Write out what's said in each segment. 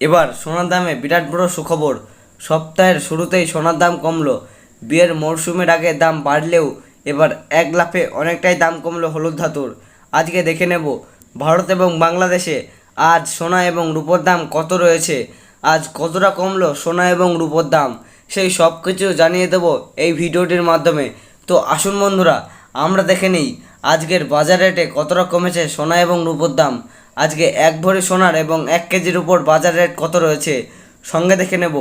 এবার সোনার দামে বিরাট বড় সুখবর। সপ্তাহের শুরুতেই সোনার দাম কমলো। বিয়ের মরশুমের আগে দাম বাড়লেও এবার এক লাফে অনেকটাই দাম কমলো হলুদ ধাতুর। আজকে দেখে নেব, ভারত এবং বাংলাদেশে আজ সোনা এবং রূপোর দাম কত রয়েছে? আজ কতটা কমলো সোনা এবং রূপোর দাম? সেই সব কিছু জানিয়ে দেব এই ভিডিওটির মাধ্যমে। তো আসুন বন্ধুরা, আমরা দেখে নিই, আজকের বাজার রেটে কতটা কমেছে সোনা এবং রূপোর দাম। আজকে এক ভরি সোনার এবং এক কেজির উপর বাজার রেট কত রয়েছে? সঙ্গে দেখে নেব।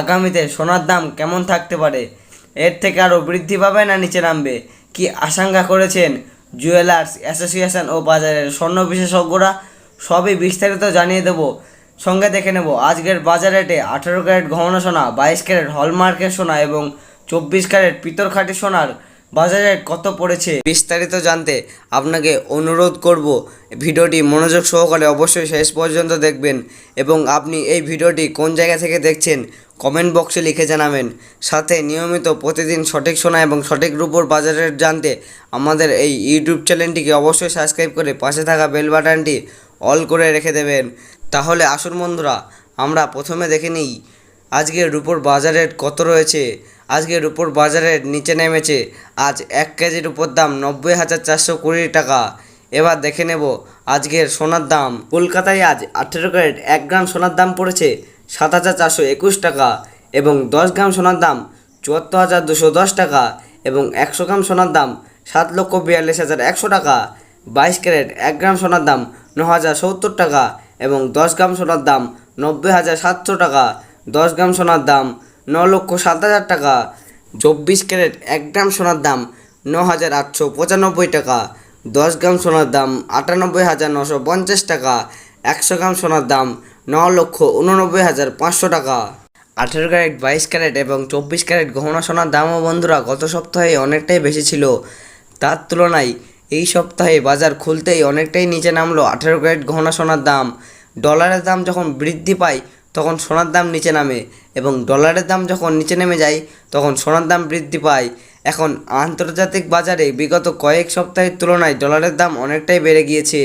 আগামীতে সোনার দাম কেমন থাকতে পারে? এর থেকে আরও বৃদ্ধি পাবে না নিচে নামবে? কি আশঙ্কা করেছেন জুয়েলার্স অ্যাসোসিয়েশন ও বাজারের স্বর্ণ বিশেষজ্ঞরা? সবই বিস্তারিত জানিয়ে দেব। সঙ্গে দেখে নেব। আজকের বাজার রেটে আঠেরো ক্যারেট গহনা সোনা, বাইশ ক্যারেট হলমার্কের সোনা এবং চব্বিশ ক্যারেট পিতরখাটি সোনার বাজারে কত পড়েছে? বিস্তারিত জানতে আপনাকে অনুরোধ করব, ভিডিওটি মনোযোগ সহকারে অবশ্যই শেষ পর্যন্ত দেখবেন এবং আপনি এই ভিডিওটি কোন জায়গা থেকে দেখছেন কমেন্ট বক্সে লিখে জানাবেন। সাথে নিয়মিত প্রতিদিন সঠিক শোনা এবং সঠিক রূপর বাজারের জানতে আমাদের এই ইউটিউব চ্যানেলটিকে অবশ্যই সাবস্ক্রাইব করে পাশে থাকা বেল বাটনটি অল করে রেখে দেবেন। তাহলে আসুন বন্ধুরা, আমরা প্রথমে দেখে নিই, আজকের রুপোর বাজার রেট কত রয়েছে। আজকের রুপোর বাজারের নিচে নেমেছে। আজ এক কেজির উপর দাম নব্বই হাজার চারশো কুড়ি টাকা। এবার দেখে নেব আজকের সোনার দাম। কলকাতায় আজ আঠেরো ক্যারেট এক গ্রাম সোনার দাম পড়েছে সাত হাজার চারশো একুশ টাকা এবং দশ গ্রাম সোনার দাম চুয়াত্তর হাজার দুশো দশ টাকা এবং একশো গ্রাম সোনার দাম সাত লক্ষ বিয়াল্লিশ হাজার একশো টাকা। বাইশ ক্যারেট এক গ্রাম সোনার দাম ন হাজার সত্তর টাকা এবং দশ গ্রাম সোনার দাম নব্বই হাজার সাতশো টাকা। দশ গ্রাম সোনার দাম ন লক্ষ সাত হাজার টাকা। চব্বিশ ক্যারেট এক গ্রাম সোনার দাম ন হাজার আটশো পঁচানব্বই টাকা। দশ গ্রাম সোনার দাম আটানব্বই হাজার নশো পঞ্চাশ টাকা। একশো গ্রাম সোনার দাম ন লক্ষ উননব্বই হাজার পাঁচশো টাকা। আঠেরো ক্যারেট বাইশ ক্যারেট এবং চব্বিশ ক্যারেট গহনা সোনার দামও বন্ধুরা গত সপ্তাহে অনেকটাই বেশি ছিল। তার তুলনায় এই সপ্তাহে বাজার খুলতেই অনেকটাই নিচে নামলো আঠেরো ক্যারেট গহনা সোনার দাম। ডলারের দাম যখন বৃদ্ধি পায় তখন সোনার দাম নিচে নামে এবং ডলারের দাম যখন নিচে নেমে যায়, তখন সোনার দাম বৃদ্ধি পায়। এখন আন্তর্জাতিক বাজারে বিগত কয়েক সপ্তাহের তুলনায় ডলারের দাম অনেকটাই বেড়ে গিয়েছে।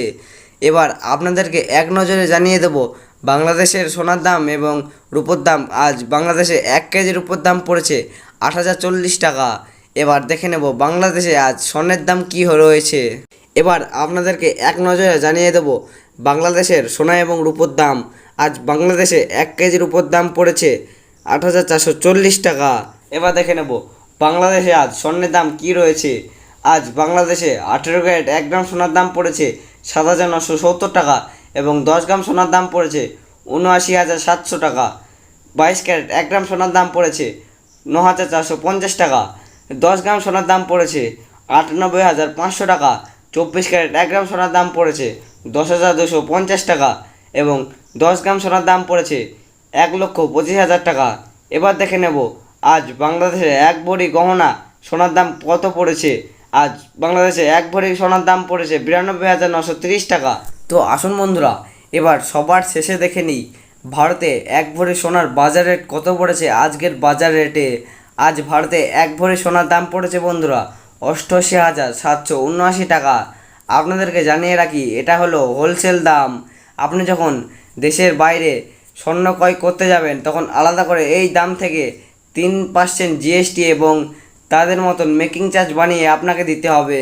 এবার আপনাদেরকে এক নজরে জানিয়ে দেব, বাংলাদেশের সোনার দাম এবং রূপোর দাম। আজ বাংলাদেশে এক কেজির রূপোর দাম পড়েছে আট হাজার চল্লিশ টাকা। এবার দেখে নেব বাংলাদেশে আজ স্বর্ণের দাম কী রয়েছে। এবার আপনাদেরকে এক নজরে জানিয়ে দেব বাংলাদেশের সোনা এবং রূপোর দাম। আজ বাংলাদেশে এক কেজি রূপোর দাম পড়েছে আট হাজার চারশো চল্লিশ টাকা। এবার দেখে নেব, বাংলাদেশে আজ স্বর্ণের দাম কী রয়েছে? আজ বাংলাদেশে আঠেরো ক্যারেট এক গ্রাম সোনার দাম পড়েছে সাত হাজার নশো সত্তর টাকা এবং দশ গ্রাম সোনার দাম পড়েছে উনআশি হাজার সাতশো টাকা। বাইশ ক্যারেট এক গ্রাম সোনার দাম পড়েছে ন হাজার চারশো পঞ্চাশ টাকা। দশ গ্রাম সোনার দাম পড়েছে আটানব্বই হাজার পাঁচশো টাকা। চব্বিশ ক্যারেট এক গ্রাম সোনার দাম পড়েছে দশ হাজার দুশো পঞ্চাশ টাকা এবং দশ গ্রাম সোনার দাম পড়েছে এক লক্ষ পঁচিশ হাজার টাকা। এবার দেখে নেব, আজ বাংলাদেশে এক ভরি গহনা সোনার দাম কত পড়েছে? আজ বাংলাদেশে এক ভরি সোনার দাম পড়েছে বিরানব্বই হাজার নশো তিরিশ টাকা। তো আসুন বন্ধুরা, এবার সবার শেষে দেখে নিই, ভারতে এক ভরি সোনার বাজার রেট কত পড়েছে আজকের বাজার রেটে? আজ ভারতে এক ভরি সোনার দাম পড়েছে বন্ধুরা, অষ্টআশি হাজার সাতশো উনআশি টাকা। আপনাদেরকে জানিয়ে রাখি, এটা হলো হোলসেল দাম। আপনি যখন দেশের বাইরে স্বর্ণ ক্রয় করতে যাবেন, তখন আলাদা করে এই দাম থেকে তিন পার্সেন্ট জিএসটি এবং তাদের মতন মেকিং চার্জ বানিয়ে আপনাকে দিতে হবে।